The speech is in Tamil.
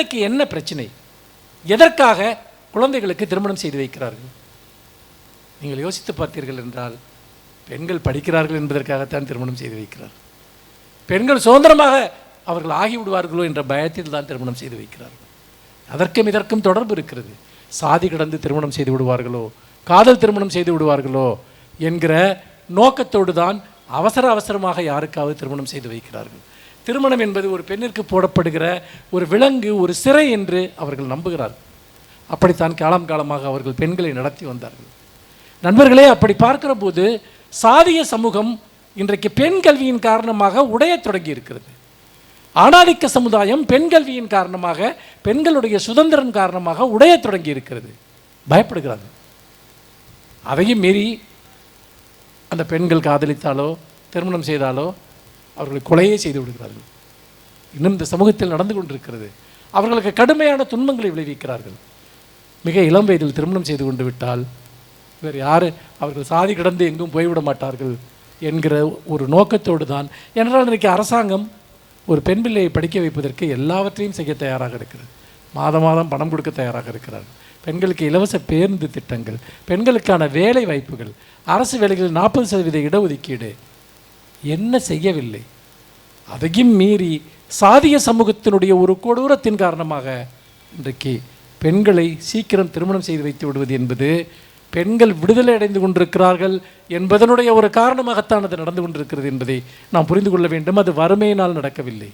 இன்றைக்கு என்ன பிரச்சனை? எதற்காக குழந்தைகளுக்கு திருமணம் செய்து வைக்கிறார்கள்? நீங்கள் யோசித்து பார்த்தீர்கள் என்றால் பெண்கள் படிக்கிறார்கள் என்பதற்காகத்தான் திருமணம் செய்து வைக்கிறார். பெண்கள் சுதந்திரமாக அவர்கள் ஆகிவிடுவார்களோ என்ற பயத்தில் தான் திருமணம் செய்து வைக்கிறார்கள். அதற்கும் இதற்கும் தொடர்பு இருக்கிறது. சாதி கடந்து திருமணம் செய்து விடுவார்களோ காதல் திருமணம் செய்து விடுவார்களோ என்கிற நோக்கத்தோடு தான் அவசர அவசரமாக யாருக்காவது திருமணம் செய்து வைக்கிறார்கள். திருமணம் என்பது ஒரு பெண்ணிற்கு போடப்படுகிற ஒரு விலங்கு ஒரு சிறை என்று அவர்கள் நம்புகிறார்கள். அப்படித்தான் காலம் காலமாக அவர்கள் பெண்களை நடத்தி வந்தார்கள். நண்பர்களே அப்படி பார்க்கிற போது சாதிய சமூகம் இன்றைக்கு பெண் கல்வியின் காரணமாக உடையத் தொடங்கி இருக்கிறது. ஆணாதிக்க சமுதாயம் பெண் கல்வியின் காரணமாக பெண்களுடைய சுதந்திரம் காரணமாக உடையத் தொடங்கி இருக்கிறது. பயப்படுகிறார்கள். அதையும் மீறி அந்த பெண்கள் காதலித்தாலோ திருமணம் செய்தாலோ அவர்களை கொலையே செய்து விடுகிறார்கள். இன்னும் இந்த சமூகத்தில் நடந்து கொண்டிருக்கிறது. அவர்களுக்கு கடுமையான துன்பங்களை விளைவிக்கிறார்கள். மிக இளம் வயதில் திருமணம் செய்து கொண்டு விட்டால் வேறு யார்? அவர்கள் சாதி கடந்து எங்கும் போய்விட மாட்டார்கள் என்கிற ஒரு நோக்கத்தோடு தான் என்றால் இன்றைக்கு அரசாங்கம் ஒரு பெண் பிள்ளையை படிக்க வைப்பதற்கு எல்லாவற்றையும் செய்ய தயாராக இருக்கிறது. மாதம் மாதம் பணம் கொடுக்க தயாராக இருக்கிறார்கள் பெண்களுக்கு இலவச பேருந்து திட்டங்கள் பெண்களுக்கான வேலை வாய்ப்புகள் அரசு வேலைகளில் நாற்பது சதவீத இடஒதுக்கீடு என்ன செய்யவில்லை? அதையும் மீறி சாதிய சமூகத்தினுடைய ஒரு கொடூரத்தின் காரணமாக இன்றைக்கு பெண்களை சீக்கிரம் திருமணம் செய்து வைத்து விடுவது என்பது பெண்கள் விடுதலை அடைந்து கொண்டிருக்கிறார்கள் என்பதனுடைய ஒரு காரணமாகத்தான் அது நடந்து கொண்டிருக்கிறது என்பதை நாம் புரிந்து கொள்ள வேண்டும். அது வறுமையினால் நடக்கவில்லை.